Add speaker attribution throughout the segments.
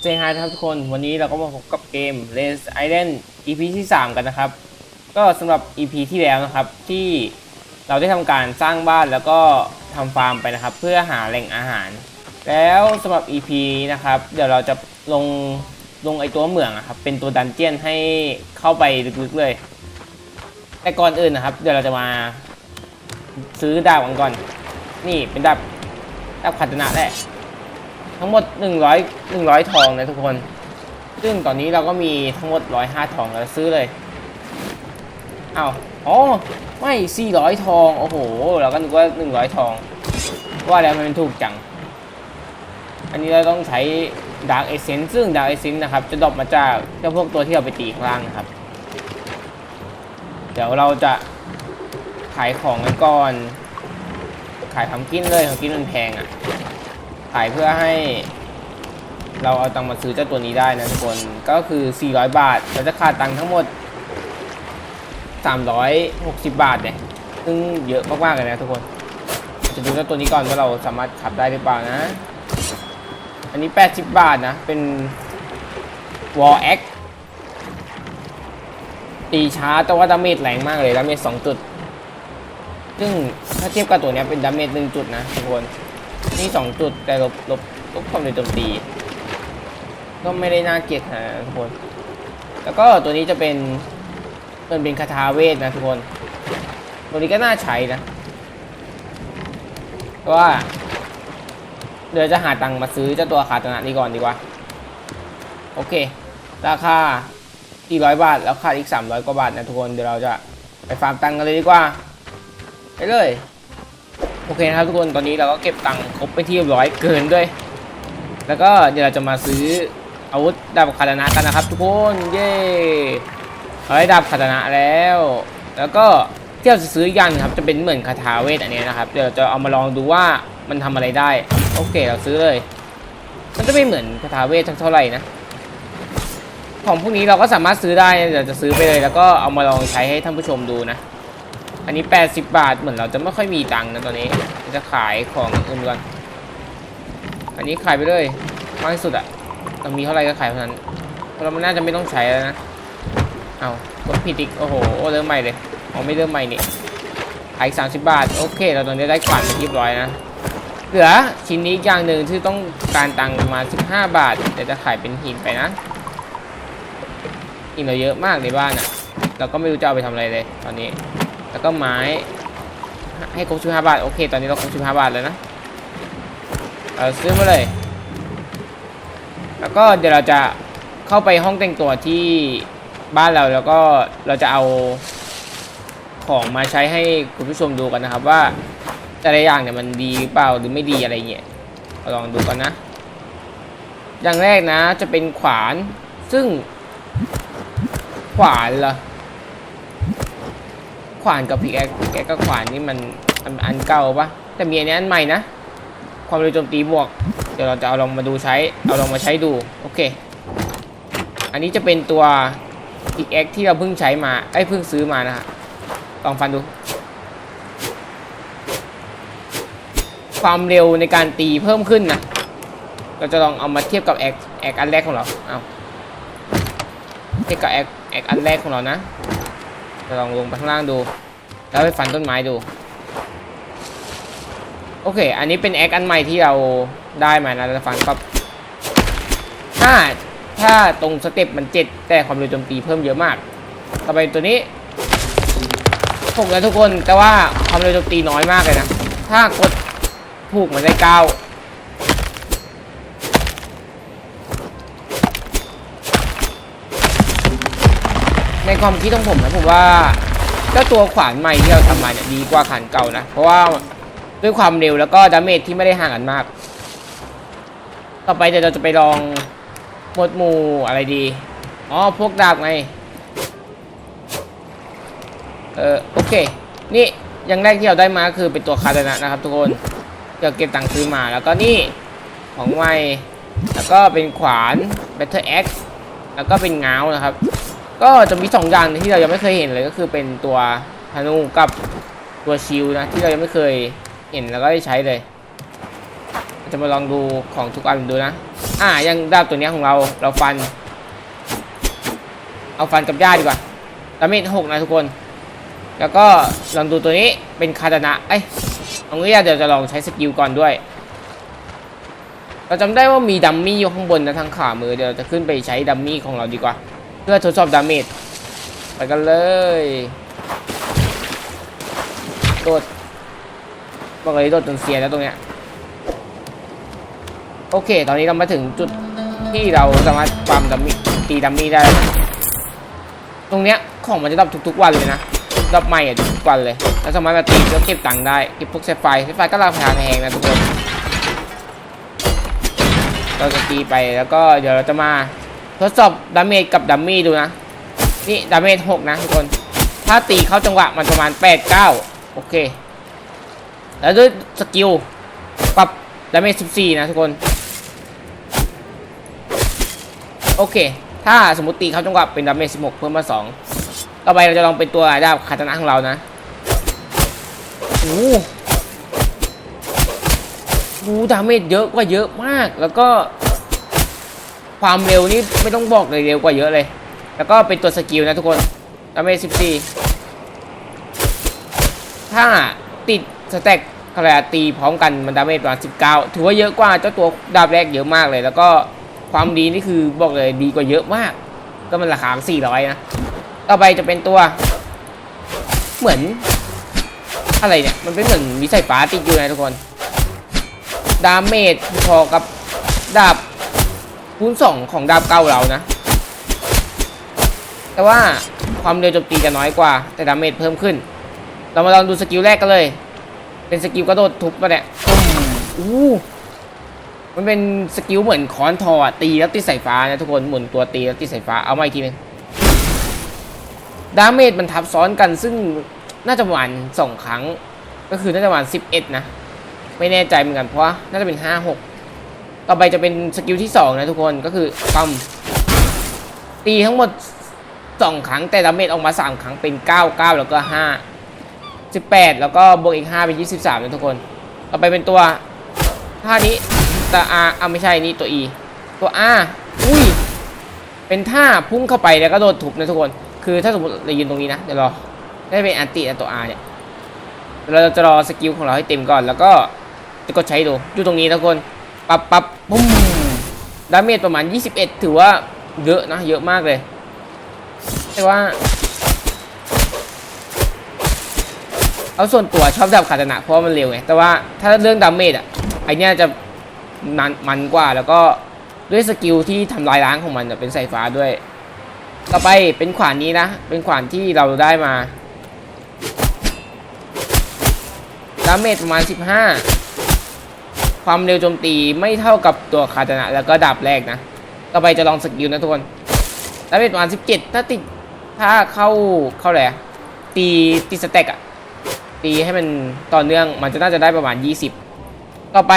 Speaker 1: เซฮายครับทุกคนวันนี้เราก็มาพบกับเกม r a c e Island EP ที่ 3 กันนะครับ ก็สำหรับ EP ที่แล้วนะครับที่เราได้ทำการสร้างบ้านแล้วก็ทำฟาร์มไปนะครับ เพื่อหาแหล่งอาหาร แล้วสำหรับ EP นี้นะครับ เดี๋ยวเราจะลงลงไอตัวเหมืองอะครับเป็นตัวดันเจียนให้เข้าไปลึกๆเลย แต่ก่อนอื่นนะครับ เดี๋ยวเราจะมาซื้อดาบกันก่อน นี่เป็นดาบดาบขัดนะแหละ ทั้งหมด 100 100 ทองนะทุกคน ซึ่งตอนนี้เราก็มีทั้งหมด 105 ทองแล้วซื้อเลยเอ้าอ๋อ ไม่ 400 ทอง โอ้โห เราก็นึกว่า 100 ทอง ว่าแล้วมันถูกจัง อันนี้เราต้องใช้ดาร์กเอเซนซึ่งดาร์กเอเซนนะครับ จะดรอปมาจากเจ้าพวกตัวที่เราไปตีข้างล่างนะครับ เดี๋ยวเราจะขายของกันก่อน ขายทำกินเลยทำกินมันแพงอะายเพื่อให้ เราเอาตังค์มาซื้อเจ้าตัวนี้ได้นะทุกคนก็คือ 400 บาท เราจะขาดตังค์ทั้งหมด 360 บาทเนี่ยซึ่งเยอะมากๆเลยนะทุกคนจะดูเจ้าตัวนี้ก่อนว่าเราสามารถขับได้หรือเปล่านะ อันนี้ 80 บาทนะ เป็น Wall X ตีช้าแต่ว่าดาเมจแรงมากเลยดาเมจ2จุด ซึ่งถ้าเทียบกับตัวนี้เป็นดาเมจ1จุดนะทุกคน นี่สองจุดแต่ลบลบลบความเร็วโจมตี ก็ไม่ได้น่าเกลียดนาดนั้นทุกคน แล้วก็ตัวนี้จะเป็นมันเป็นคาถาเวทนะทุกคน ตัวนี้ก็น่าใช้นะเพราะว่าเดี๋ยวจะหาตังค์มาซื้อเจ้าตัวคาตนะนี้ก่อนดีกว่า โอเค ราคา400บาท แล้วค่าอีก300กว่าบาทนะทุกคน เดี๋ยวเราจะไปฟาร์มตังค์กันเลยดีกว่า ไปเลย โอเคนะครับทุกคนตอนนี้เราก็เก็บตังค์ครบไปที่ร้อยเกินด้วย แล้วก็เดี๋ยวเราจะมาซื้ออาวุธดาบคาตนะกันนะครับ ทุกคนเย้เอาได้ดาบคาตนะแล้ว แล้วก็ที่เราจะซื้ออย่างหนึงครับจะเป็นเหมือนคาถาเวทอันนี้นะครับ เดี๋ยวจะเอามาลองดูว่ามันทำอะไรได้ โอเคเราซื้อเลย มันจะไม่เหมือนคาถาเวทเท่าไหร่นะของพวกนี้เราก็สามารถซื้อได้เดี๋ยวจะซื้อไปเลย แล้วก็เอามาลองใช้ให้ท่านผู้ชมดูนะ อันนี้ 80 บาท เหมือนเราจะไม่ค่อยมีตังค์นะตอนนี้ จะขายของอื่นก่อน อันนี้ขายไปเลยมากที่สุดอะเรามีเท่าไหร่ก็ขายเท่านั้นเราะเรามันน่าจะไม่ต้องใช้แล้วนะ เอากดผิดอีก โอ้โห เริ่มใหม่เลยอ๋อไม่เริ่มใหม่นี่ขายสามสิบบาท โอเค เราตอนนี้ได้ขวัญเรียบร้อยนะ เหลือชิ้นนี้อีกอย่างหนึ่งที่ต้องการตังค์ประมาณ15บาท เดี๋ยวจะขายเป็นหินไปนะหินเราเยอะมากในบ้านอะเราก็ไม่รู้จะเอาไปทำอะไรเลย ตอนนี้ แล้วก็ไม้ให้ครบสิบห้าบาทโอเค ตอนนี้เราครบสิบห้าบาทแล้วนะเอาซื้อมาเลย แล้วก็เดี๋ยวเราจะเข้าไปห้องแต่งตัวที่บ้านเราแล้วก็เราจะเอาของมาใช้ให้คุณผู้ชมดูกันนะครับ ว่าแต่ละอย่างเนี่ยมันดีหรือเปล่าหรือไม่ดีอะไรเงี้ยลองดูกันนะ อย่างแรกนะจะเป็นขวานซึ่งขวานเหรอ ขวานกับพิกแอคพิกแอคกับขวานนี่มันอันอันเก่าปะแต่มีอันนี้อันใหม่นะ ความเร็วโจมตีบวก เดี๋ยวเราจะเอาลองมาดูใช้ เอาลองมาใช้ดู โอเค อันนี้จะเป็นตัวพิกแอคที่เราเพิ่งใช้มา ไอ้เพิ่งซื้อมานะฮะ ลองฟันดู ความเร็วในการตีเพิ่มขึ้นนะ เราจะลองเอามาเทียบกับแอคแอคอันแรกของเรา เอาเทียบกับแอคแอคอันแรกของเรานะ ลองลงไปข้างล่างดู แล้วไปฟันต้นไม้ดู โอเค อันนี้เป็นแอคอันใหม่ที่เราได้มานะเราจะฟันก็ถ้าถ้าตรงสเต็ปมันเจ็ดแต่ความเร็วโจมตีเพิ่มเยอะมาก ต่อไปตัวนี้ถูกแล้วทุกคนแต่ว่าความเร็วโจมตีน้อยมากเลยนะ ถ้ากดถูกมันได้เก้า ในความคิดของผมนะผมว่าเจ้าตัวขวานใหม่ที่เราทำมาเนี่ยดีกว่าขวานเก่านะ เพราะว่าด้วยความเร็วแล้วก็ดาเมจที่ไม่ได้ห่างกันมาก ต่อไปเดี๋ยวเราจะไปลองหมดหมู่อะไรดี อ๋อ พวกดาบไง เออโอเค นี่อย่างแรกที่เราได้มาคือเป็นตัวคาตานะนะครับทุกคนเดี๋ยวเก็บตังค์ซื้อมาแล้วก็นี่ของใหม่แล้วก็เป็นขวาน Battle Axe แล้วก็เป็นเงาวนะครับ ก็จะมีสองอย่างที่เรายังไม่เคยเห็นเลยก็คือเป็นตัวธนูกับตัวชิลนะที่เรายังไม่เคยเห็นแล้วก็ได้ใช้เลยจะมาลองดูของทุกอันดูนะ อ่ายังดาบตัวนี้ของเราเราฟัน เอาฟันกับหญ้าดีกว่าดาเมจหกนะทุกคน แล้วก็ลองดูตัวนี้เป็นคาตานะเอ้ยเอางี้เดี๋ยวจะลองใช้สกิลก่อนด้วย เราจำได้ว่ามีดัมมี่อยู่ข้างบนนะทางขวามือเดี๋ยวจะขึ้นไปใช้ดัมมี่ของเราดีกว่า เพื่อทดสอบดาเมจไปกันเลยโดดบอกเลยโดดจนเสียแล้วตรงเนี้ยโอเค ตอนนี้เรามาถึงจุดที่เราสามารถความดัมมี่ตีดัมมี่ได้ ตรงเนี้ยของมันจะดับทุกๆวันเลยนะดับใหม่อะทุกๆวันเลย แล้วสามารถมาตีแล้วเก็บตังค์ได้เก็บพวกเซฟไฟเซฟไฟก็ราคาแพงนะทุกคนเราจะตีไปแล้วก็เดี๋ยวเราจะมา ทดสอบดาเมจกับดัมมี่ดูนะ นี่ดาเมจ6นะทุกคน ถ้าตีเข้าจังหวะมันประมาณ8 9โอเค แล้วด้วยสกิลปรับดาเมจ14นะทุกคน โอเค ถ้าสมมติตีเข้าจังหวะเป็นดาเมจ16เพิ่มมา2ต่อไปเราจะลองเป็นตัวดาบคาตานะของเรานะโอ้โหดาเมจเยอะกว่าเยอะมาก แล้วก็ ความเร็วนี่ไม่ต้องบอกเลยเร็วกว่าเยอะเลย แล้วก็เป็นตัวสกิลนะทุกคนดาเมจ14ถ้าติดสแต็กอะไรอะตีพร้อมกันมันดาเมจประมาณ19ถือว่าเยอะกว่าเจ้าตัวดาบแรกเยอะมากเลย แล้วก็ความดีนี่คือบอกเลยดีกว่าเยอะมาก ก็มันราคา400นะ ต่อไปจะเป็นตัว เหมือน อะไรเนี่ย มันเป็นเหมือนวิสัยฟ้าติดอยู่นะทุกคน ดาเมจพอกับดาบ คูณสองของดาบเก่าเรานะ แต่ว่าความเร็วโจมตีจะน้อยกว่า แต่ดาเมจเพิ่มขึ้น เรามาลองดูสกิลแรกกันเลย เป็นสกิลกระโดดทุบมาเนี่ยตุ้มอู้มันเป็นสกิลเหมือนค้อนทออะตีแล้วตีสายฟ้านะทุกคนหมุนตัวตีแล้วตีสายฟ้าเอามาอีกทีหนึงดาเมจมันทับซ้อนกันซึ่งน่าจะประมาณสองครั้ง ก็คือน่าจะประมาณสิบเอ็ดนะ ไม่แน่ใจเหมือนกันเพราะว่าน่าจะเป็น5 6 ต่อไปจะเป็นสกิลที่ 2 นะทุกคนก็คือปั๊มตีทั้งหมด 2 ครั้งแต่ดาเมจออกมา 3 ครั้งเป็น 9 9 แล้วก็ 5 18 แล้วก็บวกอีก 5 เป็น 23 นะทุกคน ต่อไปเป็นตัวท่านี้แต่ R อะไม่ใช่นี่ตัว E ตัว R อุ้ย เป็นท่าพุ่งเข้าไปแล้วก็โดดทุบนะทุกคน คือถ้าสมมติเรายืนตรงนี้นะ เดี๋ยวรอได้เป็นอันติตัว R เนี่ยเราจะรอสกิลของเราให้เต็มก่อนแล้วก็จะกดใช้ดูอยู่ตรงนี้นะทุกคน ปับปับปุ้มดาเมจประมาณ 21 ถือว่าเยอะนะ เยอะมากเลย แต่ว่า เอาส่วนตัวชอบดาบคาตานะเพราะว่ามันเร็วไง แต่ว่าถ้าเรื่องดาเมจอะไอเนี้ยจะนานมันกว่าแล้วก็ด้วยสกิลที่ทำลายล้างของมันอะเป็นสายฟ้าด้วย ต่อไปเป็นขวานนี้นะ เป็นขวานที่เราได้มาดาเมจประมาณ 15 ความเร็วโจมตีไม่เท่ากับตัวคาตนะแล้วก็ดาบแรกนะต่อไปจะลองสกิลนะทุกคนดาเมจประมาณ17 ถ้าติดถ้าเข้าเข้าอะไรอะตีตีสเต็กอะตีให้มันต่อเนื่องมันจะน่าจะได้ประมาณ 20 ต่อไป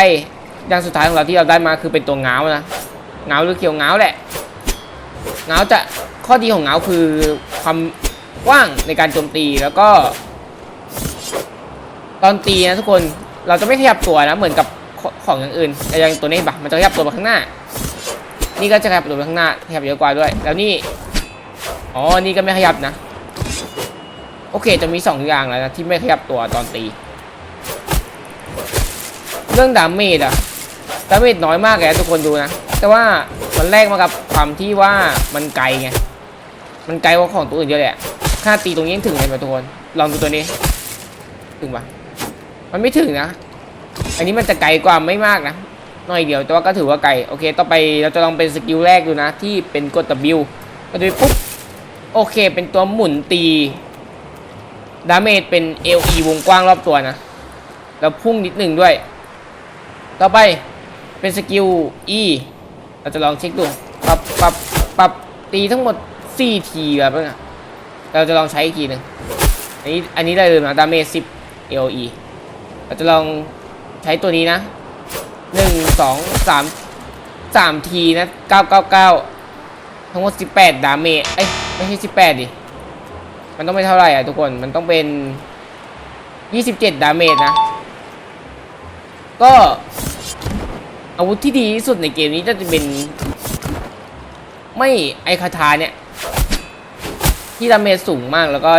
Speaker 1: อย่างสุดท้ายของเราที่เราได้มาคือเป็นตัวเงานะเงาหรือเขียวเงาแหละเงาจะข้อดีของเงาคือความกว้างในการโจมตีแล้วก็ ตอนตีนะทุกคนเราจะไม่ขยับตัวนะเหมือนกับ ของอย่างอื่นอย่างตัวนี้ปะมันจะขยับตัวไปข้างหน้า นี่ก็จะขยับตัวไปข้างหน้าขยับเยอะกว่าด้วย แล้วนี่อ๋อนี่ก็ไม่ขยับนะ โอเคจะมีสองอย่างแล้วนะที่ไม่ขยับตัวตอนตี เรื่องดาเมจอะดาเมจน้อยมากเลยทุกคนดูนะ แต่ว่ามันแลกมากับความที่ว่ามันไกลไงมันไกลกว่าของตัวอื่นเยอะเละค่าตีตรงนี้ถึงเลยทุกคนลองดูตัวนี้ ถึงปะมันไม่ถึงนะ อันนี้มันจะไกลกว่าไม่มากนะหน่อยเดียวแต่ว่าก็ถือว่าไกลโอเค ต่อไปเราจะลองเป็นสกิลแรกดูนะ ที่เป็นกด W กด W ปุ๊บโอเค เป็นตัวหมุนตีดาเมจเป็น LE วงกว้างรอบตัวนะแล้วพุ่งนิดหนึ่งด้วย ต่อไปเป็นสกิล E เราจะลองเช็คดูปรับปรับปรับตีทั้งหมด 4 ทีแบบนี้เราจะลองใช้อีกทีหนึ่งอันนี้อันนี้ได้เลยนะดาเมจ10 LE เราจะลอง ใช้ตัวนี้นะหนึ่งสองสามสามทีนะเก้าเก้าเก้าทั้งหมดสิบแปดดาเมจเอ้ยไม่ใช่สิบแปดดิ มันต้องเป็นเท่าไหร่อะทุกคน มันต้องเป็นยี่สิบเจ็ดดาเมจนะ ก็อาวุธที่ดีที่สุดในเกมนี้จะเป็น ไม่ไอคาทาเนี่ย ที่ดาเมจสูงมากแล้วก็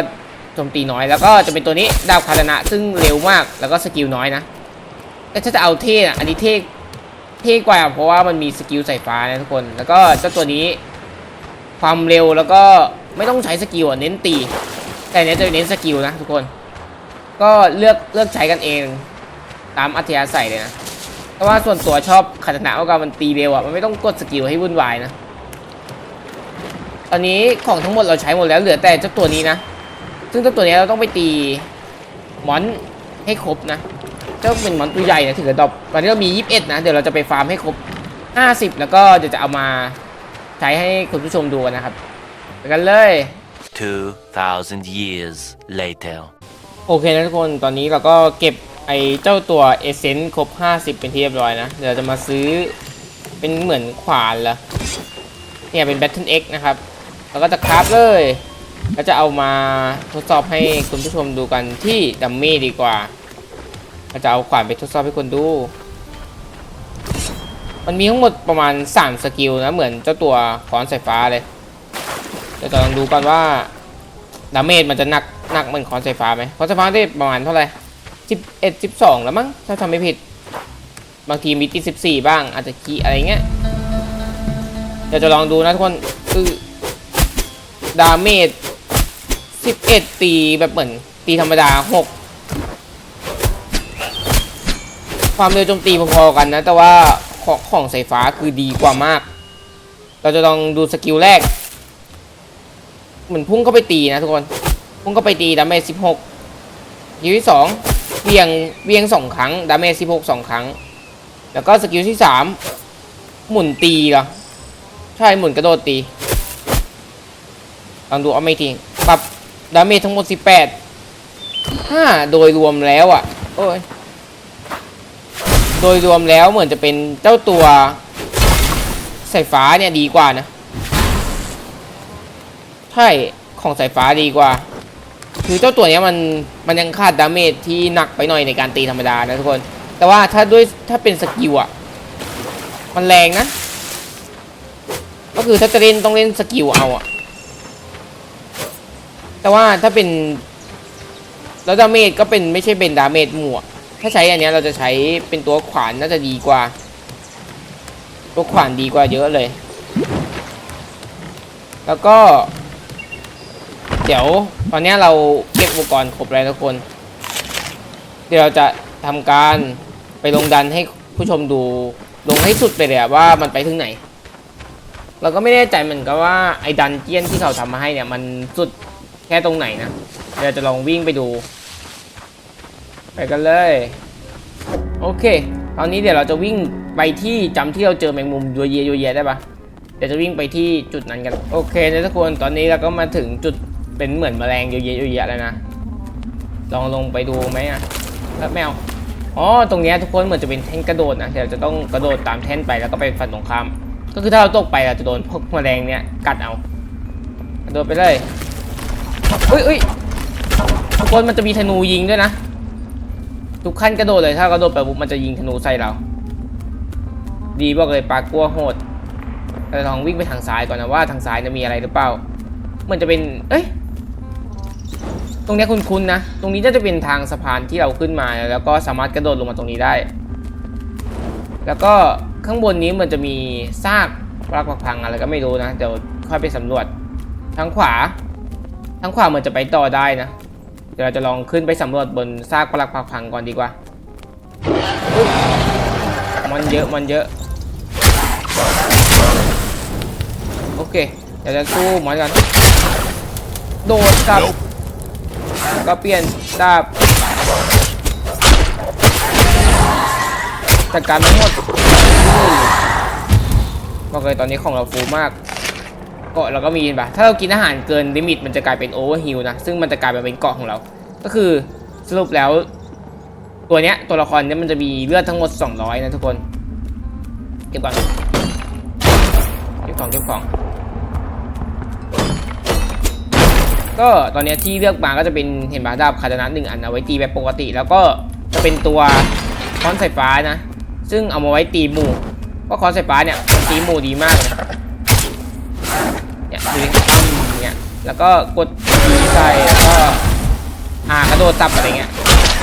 Speaker 1: โจมตีน้อย แล้วก็จะเป็นตัวนี้ดาบคาตนะซึ่งเร็วมากแล้วก็สกิลน้อยนะ แต่ถ้าจะเอาเท่อะอันนี้เท่เท่กว่าเพราะว่ามันมีสกิลสายฟ้านะทุกคน แล้วก็เจ้าตัวนี้ ความเร็วแล้วก็ไม่ต้องใช้สกิลเน้นตี แต่เนี้ยจะเน้นสกิลนะทุกคน ก็เลือกเลือกใช้กันเอง ตามอัธยาศัยเลยนะเพราะว่าส่วนตัวชอบคาตนะว่ามันตีเร็วอะมันไม่ต้องกดสกิลให้วุ่นวายนะตอนนี้ของทั้งหมดเราใช้หมดแล้วเหลือแต่เจ้าตัวนี้นะ ซึ่งเจ้าตัวนี้เราต้องไปตีมอนให้ครบนะ เจ้าเป็นมอนตัวใหญ่นะถึงจะดรอปตอนนี้เรามี 21 นะ เดี๋ยวเราจะไปฟาร์มให้ครบ 50 แล้วก็เดี๋ยวจะเอามาใช้ให้คุณผู้ชมดูกันนะครับไปกันเลย
Speaker 2: 2,000 years later.
Speaker 1: โอเคนะทุกคน ตอนนี้เราก็เก็บไอ้เจ้าตัวเอเซนต์ครบ 50 เป็นที่เรียบร้อยนะ เดี๋ยวเราจะมาซื้อเป็นเหมือนขวานละเนี่ยเป็น Battle X นะครับ แล้วก็จะคราฟเลยแล้วจะเอามาทดสอบให้คุณผู้ชมดูกันที่ดัมมี่ดีกว่า เราจะเอาขวานไปทดสอบให้คนดู มันมีทั้งหมดประมาณ 3 สกิลนะ เหมือนเจ้าตัวขอนสายฟ้าเลยเดี๋ยวลองดูก่อนว่าดาเมจมันจะหนักหนักเหมือนขอนสายฟ้าไหมขอนสายฟ้าได้ประมาณเท่าไหร่สิบเอ็ดสิบสองแล้วมั้งถ้าทำไม่ผิด บางทีมีที่ 14 บ้างอาจจะขี้อะไรเงี้ยเดี๋ยวจะลองดูนะทุกคนคือดาเมจสิบเอ็ดตีแบบเหมือนตีธรรมดาหก ความเร็วโจมตีพอๆกันนะ แต่ว่าของของสายฟ้าคือดีกว่ามาก เราจะลองดูสกิลแรก เหมือนพุ่งเข้าไปตีนะทุกคน พุ่งเข้าไปตีดาเมจสิบหกสกิลที่สองเวียงเวียงสองครั้งดาเมจสิบหกสองครั้ง แล้วก็สกิลที่สามหมุนตีเหรอ ใช่หมุนกระโดดตีลองดูเอาไม่ทีปรับดาเมจทั้งหมดสิบแปดถ้าโดยรวมแล้วอะ โอ้ย โดยรวมแล้วเหมือนจะเป็นเจ้าตัวสายฟ้าเนี่ยดีกว่านะ ใช่ของสายฟ้าดีกว่า คือเจ้าตัวเนี้ยมันมันยังขาดดาเมจที่หนักไปหน่อยในการตีธรรมดานะทุกคน แต่ว่าถ้าด้วยถ้าเป็นสกิลอะมันแรงนะ ก็คือถ้าจะเล่นต้องเล่นสกิลเอาอะแต่ว่าถ้าเป็นแล้วดาเมจก็เป็นไม่ใช่เป็นดาเมจหมวก ถ้าใช้อันเนี้ยเราจะใช้เป็นตัวขวานน่าจะดีกว่า ตัวขวานดีกว่าเยอะเลย แล้วก็ เดี๋ยวตอนนี้เราเก็บอุปกรณ์ครบแล้วทุกคน เดี๋ยวเราจะทำการไปลงดันให้ผู้ชมดูลงให้สุดไปเลยอะว่ามันไปถึงไหน เราก็ไม่แน่ใจเหมือนกันว่าไอ้ดันเจียนที่เขาทำมาให้เนี่ยมันสุดแค่ตรงไหนนะเดี๋ยวจะลองวิ่งไปดู กันเลย โอเค ตอนนี้เดี๋ยวเราจะวิ่งไปที่จำที่เราเจอแมงมุมยัวเยยัวเยได้ปะเดี๋ยวจะวิ่งไปที่จุดนั้นกัน โอเคนะทุกคนตอนนี้เราก็มาถึงจุดเป็นเหมือนแมลงเยอะๆเยแล้วนะลองลงไปดูไหมอะแล้วแมวอ๋อตรงเนี้ยทุกคนเหมือนจะเป็นแท่นกระโดดนะเดี๋ยวจะต้องกระโดดตามแท่นไปแล้วก็ไปฟันตรงข้าม ก็คือถ้าเราตกไปเราจะโดนพวกแมลงเนี้ยกัดเอากระโดดไปเลยอุ้ยอุ้ยทุกคนมันจะมีธนูยิงด้วยนะ ทุกขั้นกระโดดเลยถ้ากระโดดไปปุ๊บมันจะยิงธนูใส่เรา ดีบอกเลยปลากลัวโหดเราลองวิ่งไปทางซ้ายก่อนนะว่าทางซ้ายจะมีอะไรหรือเปล่าเหมันจะเป็น เอ้ยตรงนี้คุ้นๆนะ ตรงนี้น่าจะเป็นทางสะพานที่เราขึ้นมา แล้วก็สามารถกระโดดลงมาตรงนี้ได้ แล้วก็ข้างบนนี้มันจะมีซากปลักปักพังอะไรก็ไม่รู้นะ เดี๋ยวค่อยไปสำรวจ ทางขวา ทางขวาเหมือนจะไปต่อได้นะ เดี๋ยวเราจะลองขึ้นไปสำรวจบนซากปลักปักพังก่อนดีกว่า มันเยอะมันเยอะ โอเค เดี๋ยวจะสู้หมอนกัน โดดกลับ ก็เปลี่ยนดาบจัดการทั้งหมดบอกเลยตอนนี้ของเราฟูมาก เกาะเราก็มีปะถ้าเรากินอาหารเกินลิมิตมันจะกลายเป็นโอเวอร์ฮิลนะ ซึ่งมันจะกลายเป็นเกาะของเรา ก็คือสรุปแล้ว ตัวเนี้ยตัวละครเนี้ยมันจะมีเลือดทั้งหมด 200 นะทุกคน เก็บก่อน เก็บของเก็บของ ก็ตอนเนี้ยที่เลือกมาก็จะเป็นเห็นบาดาบคาตานะหนึ่งอันเอาไว้ตีแบบปกติ แล้วก็จะเป็นตัวค้อนสายฟ้านะ ซึ่งเอามาไว้ตีหมู่ว่าคอร์สไฟฟ้าเนี่ยตีหมู่ดีมากเลยเนี่ยดูดิเนี่ยแล้วก็กดดีใส่แล้วก็อ่ากระโดดตับอะไรเงี้ย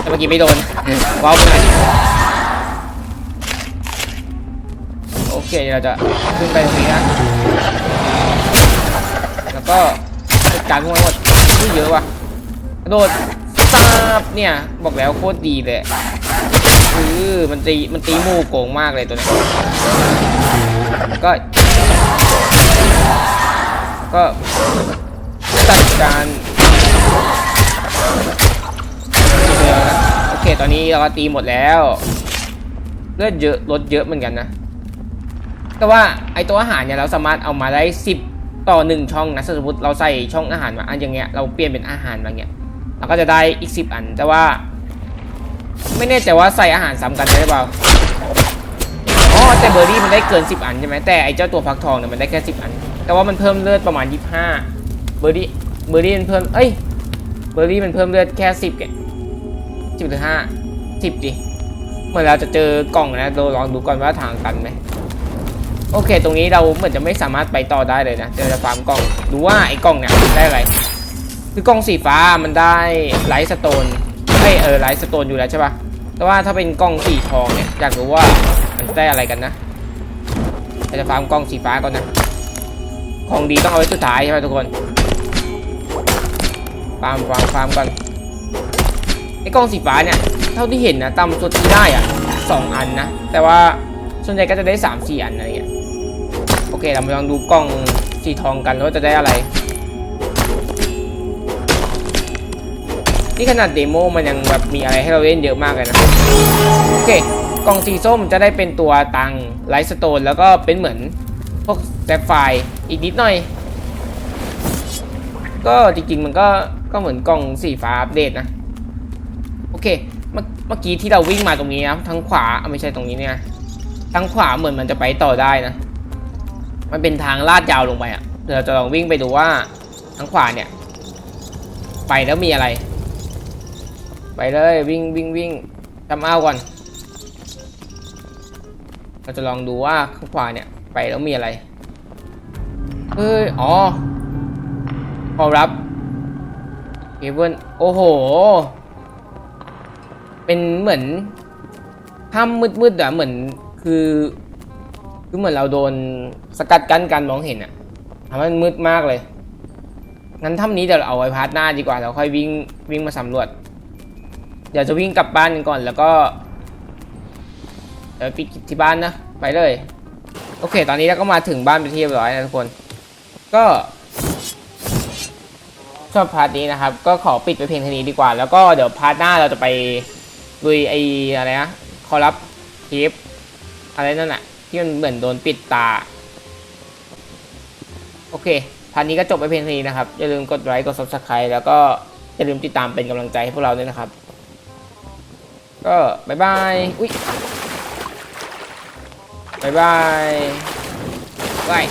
Speaker 1: แต่เมื่อกี้ไม่โดนว้าวไปไหนโอเคเราจะขึ้นไปตรงนี้นะแล้วก็จัดการพวกมันหมดนี่เยอะว่ะกระโดดซาบเนี่ยบอกแล้วโคตรดีเลยคือมันตีมันตีมู่โกงมากเลยตัวนี้ก็ ก็จัดการเดี๋ยวนะโอเคตอนนี้เราก็ตีหมดแล้วเลือดเยอะลดเยอะเหมือนกันนะ แต่ว่าไอตัวอาหารเนี่ยเราสามารถเอามาได้ 10 ต่อ 1 ช่องนะสมมติเราใส่ช่องอาหารมาอันอย่างเงี้ยเราเปลี่ยนเป็นอาหารมาเงี้ยเราก็จะได้อีก 10 อัน แต่ว่า ไม่แน่ใจว่าใส่อาหารซ้ำกันได้หรือเปล่าอ๋อแต่เบอร์รี่มันได้เกิน 10 อันใช่ไหมแต่ไอเจ้าตัวฟักทองเนี่ยมันได้แค่ 10 อัน แต่ว่ามันเพิ่มเลือดประมาณ 25 เบอร์รี่เบอร์รี่มันเพิ่ม เอ้ย เบอร์รี่มันเพิ่มเลือดแค่ 10แกสิบหรือห้าสิบดิ เหมื่อเราจะเจอกล่องนะเราลองดูก่อนว่าทางตันไหมโอเค ตรงนี้เราเหมือนจะไม่สามารถไปต่อได้เลยนะเดี๋ยวจะฟาร์มกล่อง ดูว่าไอ้กล่องเนี่ยได้อะไร คือกล่องสีฟ้ามันได้ไลท์สโตนไอยเออไลท์สโตนอยู่แล้วใช่ปะแต่ว่าถ้าเป็นกล่องสีทองเนี่ยอยากรู้ว่ามันได้อะไรกันนะเราจะฟาร์มกล่องสีฟ้าก่อนนะ ของดีต้องเอาไว้สุดท้ายใช่ไหมทุกคนฟาร์มฟาร์มฟาร์มก่อนไอ้กล่องสีฟ้าเนี่ย เท่าที่เห็นนะตามสุดที่ได้อะสองอันนะ แต่ว่าส่วนใหญ่ก็จะได้สามสี่อันอะไรเงี้ยโอเค เรามาลองดูกล่องสีทองกันว่าจะได้อะไร นี่ขนาดเดโมมันยังแบบมีอะไรให้เราเล่นเยอะมากเลยนะ โอเค กล่องสีส้มจะได้เป็นตัวตังไลท์สโตนแล้วก็เป็นเหมือน พวกแซฟไฟอีกนิดหน่อย ก็จริงๆมันก็ก็เหมือนกล่องสีฟ้าอัปเดตนะ โอเค เมื่อกี้ที่เราวิ่งมาตรงนี้นะทางขวาไม่ใช่ตรงนี้เนี่ยทางขวาเหมือนมันจะไปต่อได้นะ มันเป็นทางลาดยาวลงไปอะเดี๋ยวเราจะลองวิ่งไปดูว่าทางขวาเนี่ย ไปแล้วมีอะไร ไปเลยวิ่งวิ่งวิ่งทำเอาก่อน เราจะลองดูว่าข้างขวาเนี่ย ไปแล้วมีอะไรเฮ้ยอ๋อพอรับเอเวนโอ้โห เป็นเหมือนถ้ำมืดๆอะเหมือนคือ คือเหมือนเราโดนสกัดกั้นการมองเห็นอะทำให้มันมืดมากเลยงั้นถ้ำนี้เดี๋ยวเราเอาไว้พาร์ทหน้าดีกว่าเราค่อยวิ่งวิ่งมาสำรวจ เดี๋ยวจะวิ่งกลับบ้านกันก่อนแล้วก็เดี๋ยวปิดคลิปที่บ้านนะ ไปเลย โอเค ตอนนี้เราก็มาถึงบ้านเป็นที่เรียบร้อยนะทุกคน ก็ชอบพาร์ทนี้นะครับ ก็ขอปิดไปเพียงเท่านี้ดีกว่า แล้วก็เดี๋ยวพาร์ทหน้าเราจะไปลุยไออะไรนะคอรับคลิปอะไรนั่นแหละที่มันเหมือนโดนปิดตา โอเคพาร์ทนี้ก็จบไปเพียงเท่านี้นะครับ อย่าลืมกดไลค์กด subscribe แล้วก็อย่าลืมติดตามเป็นกำลังใจให้พวกเราด้วยนะครับ ก็บายบาย อุ้ย บายบายบาย